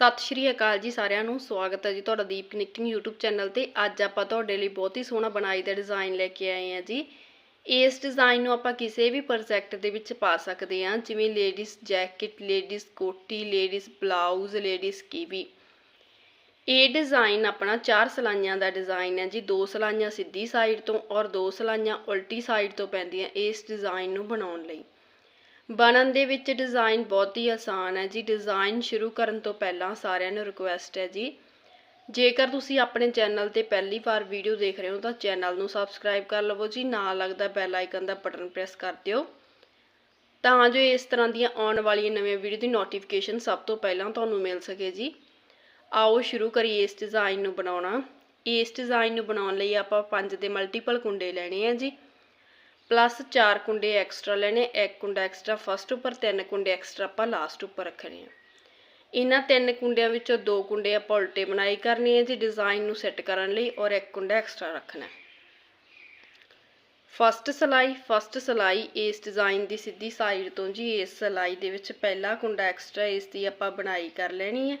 ਸਤਿ ਸ਼੍ਰੀ ਅਕਾਲ ਜੀ ਸਾਰਿਆਂ ਨੂੰ, ਸਵਾਗਤ ਹੈ ਜੀ ਤੁਹਾਡਾ ਦੀਪ ਕਨੈਕਟਿੰਗ YouTube ਚੈਨਲ ਤੇ। ਅੱਜ ਆਪਾਂ ਤੁਹਾਡੇ ਲਈ ਬਹੁਤ ਹੀ ਸੋਹਣਾ ਬਣਾਈ ਦਾ ਡਿਜ਼ਾਈਨ ਲੈ ਕੇ ਆਏ ਹਾਂ ਜੀ। ਇਸ ਡਿਜ਼ਾਈਨ ਨੂੰ ਆਪਾਂ ਕਿਸੇ ਵੀ ਪ੍ਰੋਜੈਕਟ ਦੇ ਵਿੱਚ ਪਾ ਸਕਦੇ ਹਾਂ, ਜਿਵੇਂ ਲੇਡੀਜ਼ ਜੈਕਟ ਲੇਡੀਜ਼ ਕੋਟੀ ਲੇਡੀਜ਼ ਬਲਾਊਜ਼ ਲੇਡੀਜ਼ ਕੀਵੀ ਇਹ ਡਿਜ਼ਾਈਨ ਆਪਣਾ ਚਾਰ ਸਲਾਈਆਂ ਦਾ ਡਿਜ਼ਾਈਨ ਹੈ ਜੀ। ਦੋ ਸਲਾਈਆਂ ਸਿੱਧੀ ਸਾਈਡ ਤੋਂ ਔਰ ਦੋ ਸਲਾਈਆਂ ਉਲਟੀ ਸਾਈਡ ਤੋਂ ਪੈਂਦੀਆਂ ਇਸ ਡਿਜ਼ਾਈਨ ਨੂੰ ਬਣਾਉਣ ਲਈ। ਬਣਨ ਦੇ ਵਿੱਚ ਡਿਜ਼ਾਈਨ ਬਹੁਤ ਹੀ ਆਸਾਨ ਹੈ ਜੀ। ਡਿਜ਼ਾਈਨ ਸ਼ੁਰੂ ਕਰਨ ਤੋਂ ਪਹਿਲਾਂ ਸਾਰਿਆਂ ਨੂੰ ਰਿਕੁਐਸਟ ਹੈ ਜੀ। ਜੇਕਰ ਤੁਸੀਂ ਆਪਣੇ ਚੈਨਲ ਤੇ ਪਹਿਲੀ ਵਾਰ ਵੀਡੀਓ ਦੇਖ ਰਹੇ ਹੋ ਤਾਂ ਚੈਨਲ ਨੂੰ ਸਬਸਕ੍ਰਾਈਬ ਕਰ ਲਵੋ ਜੀ। ਨਾਲ ਲੱਗਦਾ ਬੈਲ ਆਈਕਨ ਦਾ ਬਟਨ ਪ੍ਰੈਸ ਕਰ ਦਿਓ। ਤਾਂ ਜੋ ਇਸ ਤਰ੍ਹਾਂ ਦੀਆਂ ਆਉਣ ਵਾਲੀਆਂ ਨਵੀਆਂ ਵੀਡੀਓ ਦੀ ਨੋਟੀਫਿਕੇਸ਼ਨ ਸਭ ਤੋਂ ਪਹਿਲਾਂ ਤੁਹਾਨੂੰ ਮਿਲ ਸਕੇ ਜੀ। ਆਓ ਸ਼ੁਰੂ ਕਰੀਏ ਇਸ ਡਿਜ਼ਾਈਨ ਨੂੰ ਬਣਾਉਣਾ। ਇਸ ਡਿਜ਼ਾਈਨ ਨੂੰ ਬਣਾਉਣ ਲਈ ਆਪਾਂ ਪੰਜ ਦੇ ਮਲਟੀਪਲ ਕੁੰਡੇ ਲੈਣੇ ਆ ਜੀ। ਪਲੱਸ 4 ਕੁੰਡੇ ਐਕਸਟਰਾ ਲੈਣੇ, ਇੱਕ ਕੁੰਡਾ ਐਕਸਟਰਾ ਫਸਟ ਉੱਪਰ, ਤਿੰਨ ਕੁੰਡੇ ਐਕਸਟਰਾ ਆਪਾਂ ਲਾਸਟ ਉੱਪਰ ਰੱਖਣੇ ਆ। ਇਹਨਾਂ ਤਿੰਨ ਕੁੰਡਿਆਂ ਵਿੱਚੋਂ ਦੋ ਕੁੰਡੇ ਆਪਾਂ ਉਲਟੇ ਬਣਾਈ ਕਰਨੀ ਹੈ ਜੀ ਡਿਜ਼ਾਈਨ ਨੂੰ ਸੈੱਟ ਕਰਨ ਲਈ, ਔਰ ਇੱਕ ਕੁੰਡਾ ਐਕਸਟਰਾ ਰੱਖਣਾ ਫਸਟ ਸਲਾਈ ਫਸਟ ਸਲਾਈ ਇਸ ਡਿਜ਼ਾਈਨ ਦੀ ਸਿੱਧੀ ਸਾਈਡ ਤੋਂ ਜੀ, ਇਸ ਸਲਾਈ ਦੇ ਵਿੱਚ ਪਹਿਲਾ ਕੁੰਡਾ ਐਕਸਟਰਾ ਇਸ ਦੀ ਆਪਾਂ ਬਣਾਈ ਕਰ ਲੈਣੀ ਹੈ।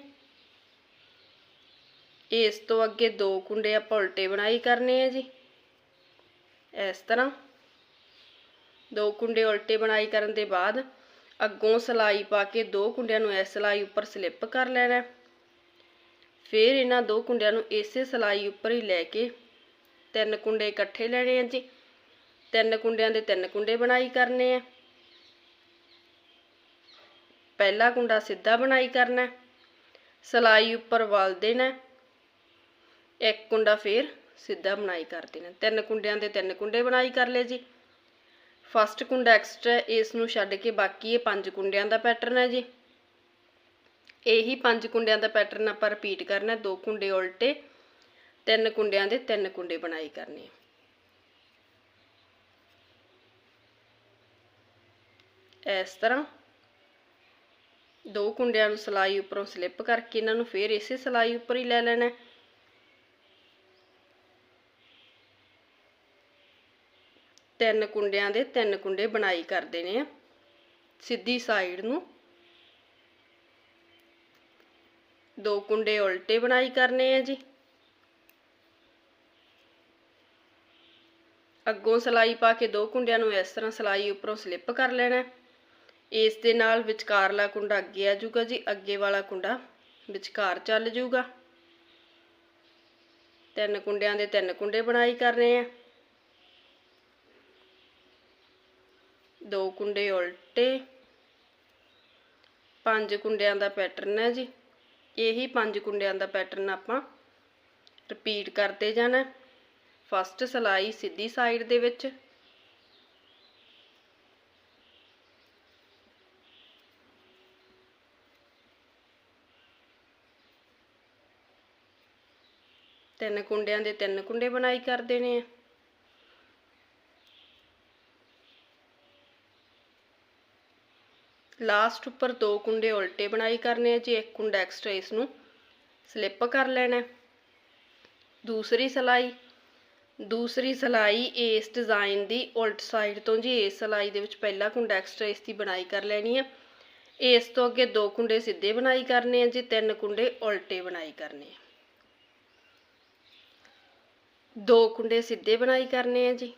ਇਸ ਤੋਂ ਅੱਗੇ ਦੋ ਕੁੰਡੇ ਆਪਾਂ ਉਲਟੇ ਬਣਾਈ ਕਰਨੇ ਆ ਜੀ। ਇਸ ਤਰ੍ਹਾਂ ਦੋ ਕੁੰਡੇ ਉਲਟੇ ਬਣਾਈ ਕਰਨ ਦੇ ਬਾਅਦ ਅੱਗੋਂ ਸਲਾਈ ਪਾ ਕੇ ਦੋ ਕੁੰਡਿਆਂ ਨੂੰ ਇਸ ਸਲਾਈ ਉੱਪਰ ਸਲਿੱਪ ਕਰ ਲੈਣਾ ਫਿਰ ਇਹਨਾਂ ਦੋ ਕੁੰਡਿਆਂ ਨੂੰ ਇਸੇ ਸਲਾਈ ਉੱਪਰ ਹੀ ਲੈ ਕੇ ਤਿੰਨ ਕੁੰਡੇ ਇਕੱਠੇ ਲੈਣੇ ਆ ਜੀ। ਤਿੰਨ ਕੁੰਡਿਆਂ ਦੇ ਤਿੰਨ ਕੁੰਡੇ ਬਣਾਈ ਕਰਨੇ ਆ। ਪਹਿਲਾ ਕੁੰਡਾ ਸਿੱਧਾ ਬਣਾਈ ਕਰਨਾ ਸਲਾਈ ਉੱਪਰ ਵਲ ਦੇਣਾ ਇੱਕ ਕੁੰਡਾ ਫੇਰ ਸਿੱਧਾ ਬਣਾਈ ਕਰ ਦੇਣਾ ਤਿੰਨ ਕੁੰਡਿਆਂ ਦੇ ਤਿੰਨ ਕੁੰਡੇ ਬਣਾਈ ਕਰ ਲਏ ਜੀ। ਫਸਟ ਕੁੰਡਾ ਐਕਸਟਰਾ ਇਸ ਨੂੰ ਛੱਡ ਕੇ ਬਾਕੀ ਇਹ ਪੰਜ ਕੁੰਡਿਆਂ ਦਾ ਪੈਟਰਨ ਹੈ ਜੀ। ਇਹੀ ਪੰਜ ਕੁੰਡਿਆਂ ਦਾ ਪੈਟਰਨ ਆਪਾਂ ਰਿਪੀਟ ਕਰਨਾ ਦੋ ਕੁੰਡੇ ਉਲਟੇ, ਤਿੰਨ ਕੁੰਡਿਆਂ ਦੇ ਤਿੰਨ ਕੁੰਡੇ ਬਣਾਈ ਕਰਨੇ ਇਸ ਤਰ੍ਹਾਂ ਦੋ ਕੁੰਡਿਆਂ ਨੂੰ ਸਲਾਈ ਉੱਪਰੋਂ ਸਲਿੱਪ ਕਰਕੇ ਇਹਨਾਂ ਨੂੰ ਫੇਰ ਇਸੇ ਸਲਾਈ ਉੱਪਰ ਹੀ ਲੈ ਲੈਣਾ ਤਿੰਨ ਕੁੰਡਿਆਂ ਦੇ ਤਿੰਨ ਕੁੰਡੇ ਬਣਾਈ ਕਰ ਦੇਣੇ ਆ। ਸਿੱਧੀ ਸਾਈਡ ਨੂੰ। ਦੋ ਕੁੰਡੇ ਉਲਟੇ ਬਣਾਈ ਕਰਨੇ ਆ ਜੀ। ਅੱਗੋਂ ਸਲਾਈ ਪਾ ਕੇ ਦੋ ਕੁੰਡਿਆਂ ਨੂੰ ਇਸ ਤਰ੍ਹਾਂ ਸਲਾਈ ਉੱਪਰੋਂ ਸਲਿੱਪ ਕਰ ਲੈਣਾ। ਇਸ ਦੇ ਨਾਲ ਵਿਚਕਾਰਲਾ ਕੁੰਡਾ ਅੱਗੇ ਆ ਜਾਊਗਾ ਜੀ, ਅੱਗੇ ਵਾਲਾ ਕੁੰਡਾ ਵਿਚਕਾਰ ਚੱਲ ਜਾਊਗਾ। ਤਿੰਨ ਕੁੰਡਿਆਂ ਦੇ ਤਿੰਨ ਕੁੰਡੇ ਬਣਾਈ ਕਰਨੇ ਆ। ਦੋ ਕੁੰਡੇ ਉਲਟੇ। ਪੰਜ ਕੁੰਡਿਆਂ ਦਾ ਪੈਟਰਨ ਹੈ ਜੀ। ਇਹੀ ਪੰਜ ਕੁੰਡਿਆਂ ਦਾ ਪੈਟਰਨ ਆਪਾਂ ਰਿਪੀਟ ਕਰਦੇ ਜਾਣਾ ਫਸਟ ਸਲਾਈ ਸਿੱਧੀ ਸਾਈਡ ਦੇ ਵਿੱਚ। ਤਿੰਨ ਕੁੰਡਿਆਂ ਦੇ ਤਿੰਨ ਕੁੰਡੇ ਬਣਾਈ ਕਰ ਦੇਣੇ ਆ। ਲਾਸਟ ਉੱਪਰ ਦੋ ਕੁੰਡੇ ਉਲਟੇ ਬਣਾਈ ਕਰਨੇ ਆ ਜੀ, ਇੱਕ ਕੁੰਡਾ ਐਕਸਟਰਾ ਇਸ ਨੂੰ ਸਲਿੱਪ ਕਰ ਲੈਣਾ ਦੂਸਰੀ ਸਲਾਈ ਦੂਸਰੀ ਸਲਾਈ ਇਸ ਡਿਜ਼ਾਈਨ ਦੀ ਉਲਟ ਸਾਈਡ ਤੋਂ ਜੀ, ਇਸ ਸਲਾਈ ਦੇ ਵਿੱਚ ਪਹਿਲਾ ਕੁੰਡਾ ਐਕਸਟਰਾ ਇਸ ਦੀ ਬਣਾਈ ਕਰ ਲੈਣੀ ਹੈ। ਇਸ ਤੋਂ ਅੱਗੇ ਦੋ ਕੁੰਡੇ ਸਿੱਧੇ ਬਣਾਈ ਕਰਨੇ ਆ ਜੀ, ਤਿੰਨ ਕੁੰਡੇ ਉਲਟੇ ਬਣਾਈ ਕਰਨੇ ਆ। ਦੋ ਕੁੰਡੇ ਸਿੱਧੇ ਬਣਾਈ ਕਰਨੇ ਆ ਜੀ।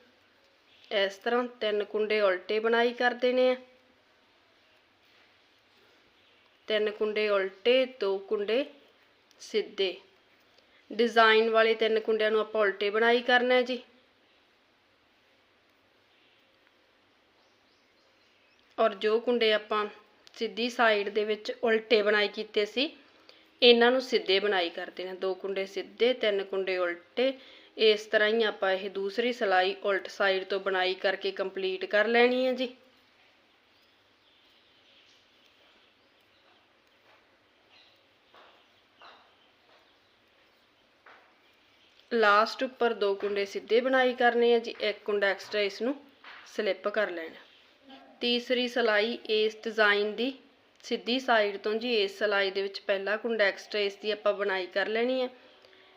ਇਸ ਤਰ੍ਹਾਂ ਤਿੰਨ ਕੁੰਡੇ ਉਲਟੇ ਬਣਾਈ ਕਰ ਦੇਣੇ ਆ। ਤਿੰਨ ਕੁੰਡੇ ਉਲਟੇ, ਦੋ ਕੁੰਡੇ ਸਿੱਧੇ। ਡਿਜ਼ਾਈਨ ਵਾਲੇ ਤਿੰਨ ਕੁੰਡਿਆਂ ਨੂੰ ਆਪਾਂ ਉਲਟੇ ਬਣਾਈ ਕਰਨਾ ਹੈ ਜੀ। ਔਰ ਜੋ ਕੁੰਡੇ ਆਪਾਂ ਸਿੱਧੀ ਸਾਈਡ ਦੇ ਵਿੱਚ ਉਲਟੇ ਬਣਾਈ ਕੀਤੇ ਸੀ, ਇਹਨਾਂ ਨੂੰ ਸਿੱਧੇ ਬਣਾਈ ਕਰਦੇ ਨੇ। ਦੋ ਕੁੰਡੇ ਸਿੱਧੇ, ਤਿੰਨ ਕੁੰਡੇ ਉਲਟੇ। ਇਸ ਤਰ੍ਹਾਂ ਹੀ ਆਪਾਂ ਇਹ ਦੂਸਰੀ ਸਲਾਈ ਉਲਟ ਸਾਈਡ ਤੋਂ ਬਣਾਈ ਕਰਕੇ ਕੰਪਲੀਟ ਕਰ ਲੈਣੀ ਹੈ ਜੀ। ਲਾਸਟ ਉੱਪਰ ਦੋ ਕੁੰਡੇ ਸਿੱਧੇ ਬਣਾਈ ਕਰਨੇ ਆ ਜੀ, ਇੱਕ ਕੁੰਡਾ ਐਕਸਟਰਾ ਇਸ ਨੂੰ ਸਲਿੱਪ ਕਰ ਲੈਣਾ। ਤੀਸਰੀ ਸਲਾਈ ਇਸ ਡਿਜ਼ਾਈਨ ਦੀ, ਸਿੱਧੀ ਸਾਈਡ ਤੋਂ ਜੀ, ਇਸ ਸਲਾਈ ਦੇ ਵਿੱਚ ਪਹਿਲਾ ਕੁੰਡਾ ਐਕਸਟਰਾ ਇਸ ਦੀ ਆਪਾਂ ਬਣਾਈ ਕਰ ਲੈਣੀ ਹੈ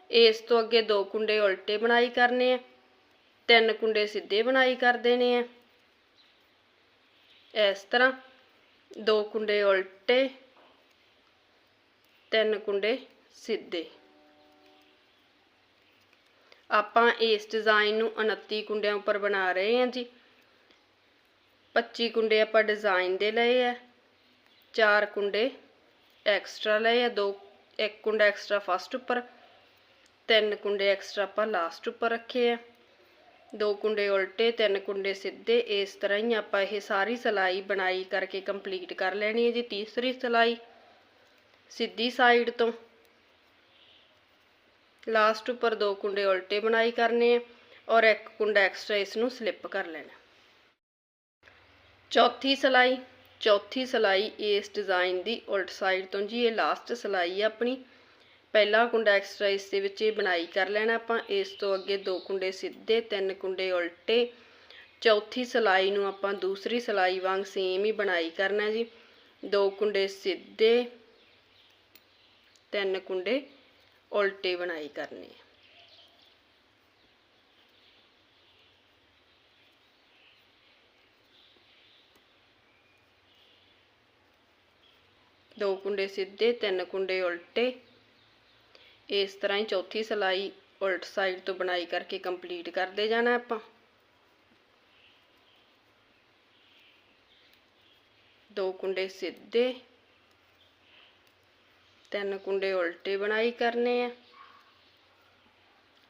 ਇਸ ਤੋਂ ਅੱਗੇ ਦੋ ਕੁੰਡੇ ਉਲਟੇ ਬਣਾਈ ਕਰਨੇ ਆ, ਤਿੰਨ ਕੁੰਡੇ ਸਿੱਧੇ ਬਣਾਈ ਕਰ ਦੇਣੇ ਆ। ਇਸ ਤਰ੍ਹਾਂ ਦੋ ਕੁੰਡੇ ਉਲਟੇ, ਤਿੰਨ ਕੁੰਡੇ ਸਿੱਧੇ। ਆਪਾਂ ਇਸ ਡਿਜ਼ਾਈਨ ਨੂੰ 29 ਕੁੰਡਿਆਂ ਉੱਪਰ ਬਣਾ ਰਹੇ ਹਾਂ ਜੀ। 25 ਕੁੰਡੇ ਆਪਾਂ ਡਿਜ਼ਾਈਨ ਦੇ ਲਏ ਆ। ਚਾਰ ਕੁੰਡੇ ਐਕਸਟਰਾ ਲਏ ਆ। ਦੋ, ਇੱਕ ਕੁੰਡਾ ਐਕਸਟਰਾ ਫਸਟ ਉੱਪਰ, ਤਿੰਨ ਕੁੰਡੇ ਐਕਸਟਰਾ ਆਪਾਂ ਲਾਸਟ ਉੱਪਰ ਰੱਖੇ ਆ। ਦੋ ਕੁੰਡੇ ਉਲਟੇ, ਤਿੰਨ ਕੁੰਡੇ ਸਿੱਧੇ, ਇਸ ਤਰ੍ਹਾਂ ਹੀ ਆਪਾਂ ਇਹ ਸਾਰੀ ਸਲਾਈ ਬਣਾਈ ਕਰਕੇ ਕੰਪਲੀਟ ਕਰ ਲੈਣੀ ਹੈ ਜੀ। ਤੀਸਰੀ ਸਲਾਈ ਸਿੱਧੀ ਸਾਈਡ ਤੋਂ ਲਾਸਟ ਉੱਪਰ ਦੋ ਕੁੰਡੇ ਉਲਟੇ ਬਣਾਈ ਕਰਨੇ ਆ ਔਰ ਇੱਕ ਕੁੰਡਾ ਐਕਸਟਰਾ ਇਸ ਨੂੰ ਸਲਿੱਪ ਕਰ ਲੈਣਾ। ਚੌਥੀ ਸਲਾਈ। ਚੌਥੀ ਸਲਾਈ ਇਸ ਡਿਜ਼ਾਈਨ ਦੀ ਉਲਟ ਸਾਈਡ ਤੋਂ ਜੀ, ਇਹ ਲਾਸਟ ਸਲਾਈ ਆ ਆਪਣੀ। ਪਹਿਲਾ ਕੁੰਡਾ ਐਕਸਟਰਾ ਇਸ ਦੇ ਵਿੱਚ ਇਹ ਬਣਾਈ ਕਰ ਲੈਣਾ ਆਪਾਂ। ਇਸ ਤੋਂ ਅੱਗੇ ਦੋ ਕੁੰਡੇ ਸਿੱਧੇ, ਤਿੰਨ ਕੁੰਡੇ ਉਲਟੇ। ਚੌਥੀ ਸਲਾਈ ਨੂੰ ਆਪਾਂ ਦੂਸਰੀ ਸਲਾਈ ਵਾਂਗ ਸੇਮ ਹੀ ਬਣਾਈ ਕਰਨਾ ਜੀ। ਦੋ ਕੁੰਡੇ ਸਿੱਧੇ, ਤਿੰਨ ਕੁੰਡੇ ਉਲਟੇ ਬਣਾਈ ਕਰਨੇ ਆ ਦੋ ਕੁੰਡੇ ਸਿੱਧੇ ਤਿੰਨ ਕੁੰਡੇ ਉਲਟੇ ਇਸ ਤਰ੍ਹਾਂ ਹੀ ਚੌਥੀ ਸਲਾਈ ਉਲਟ ਸਾਈਡ ਤੋਂ ਬਣਾਈ ਕਰਕੇ ਕੰਪਲੀਟ ਕਰਦੇ ਜਾਣਾ ਆਪਾਂ ਦੋ ਕੁੰਡੇ ਸਿੱਧੇ ਤਿੰਨ ਕੁੰਡੇ ਉਲਟੇ ਬਣਾਈ ਕਰਨੇ ਆ।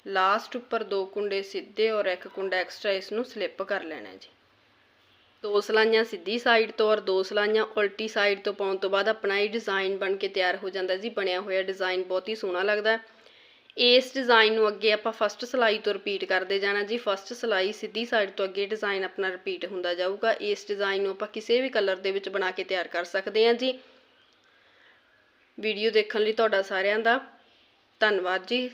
ਲਾਸਟ ਉੱਪਰ ਦੋ ਕੁੰਡੇ ਸਿੱਧੇ ਔਰ ਇੱਕ ਕੁੰਡਾ ਐਕਸਟਰਾ ਇਸ ਨੂੰ ਸਲਿੱਪ ਕਰ ਲੈਣਾ ਜੀ। ਦੋ ਸਲਾਈਆਂ ਸਿੱਧੀ ਸਾਈਡ ਤੋਂ ਔਰ ਦੋ ਸਲਾਈਆਂ ਉਲਟੀ ਸਾਈਡ ਤੋਂ ਪਾਉਣ ਤੋਂ ਬਾਅਦ ਆਪਣਾ ਇਹ ਡਿਜ਼ਾਈਨ ਬਣ ਕੇ ਤਿਆਰ ਹੋ ਜਾਂਦਾ ਜੀ, ਬਣਿਆ ਹੋਇਆ ਡਿਜ਼ਾਈਨ ਬਹੁਤ ਹੀ ਸੋਹਣਾ ਲੱਗਦਾ। ਇਸ ਡਿਜ਼ਾਈਨ ਨੂੰ ਅੱਗੇ ਆਪਾਂ ਫਸਟ ਸਲਾਈ ਤੋਂ ਰਿਪੀਟ ਕਰਦੇ ਜਾਣਾ ਜੀ। ਫਸਟ ਸਲਾਈ ਸਿੱਧੀ ਸਾਈਡ ਤੋਂ ਅੱਗੇ ਡਿਜ਼ਾਈਨ ਆਪਣਾ ਰਿਪੀਟ ਹੁੰਦਾ ਜਾਊਗਾ। ਇਸ ਡਿਜ਼ਾਈਨ ਨੂੰ ਆਪਾਂ ਕਿਸੇ ਵੀ ਕਲਰ ਦੇ ਵਿੱਚ ਬਣਾ ਕੇ ਤਿਆਰ ਕਰ ਸਕਦੇ ਹਾਂ ਜੀ। ਵੀਡੀਓ ਦੇਖਣ ਲਈ ਤੁਹਾਡਾ ਸਾਰਿਆਂ ਦਾ ਧੰਨਵਾਦ ਜੀ।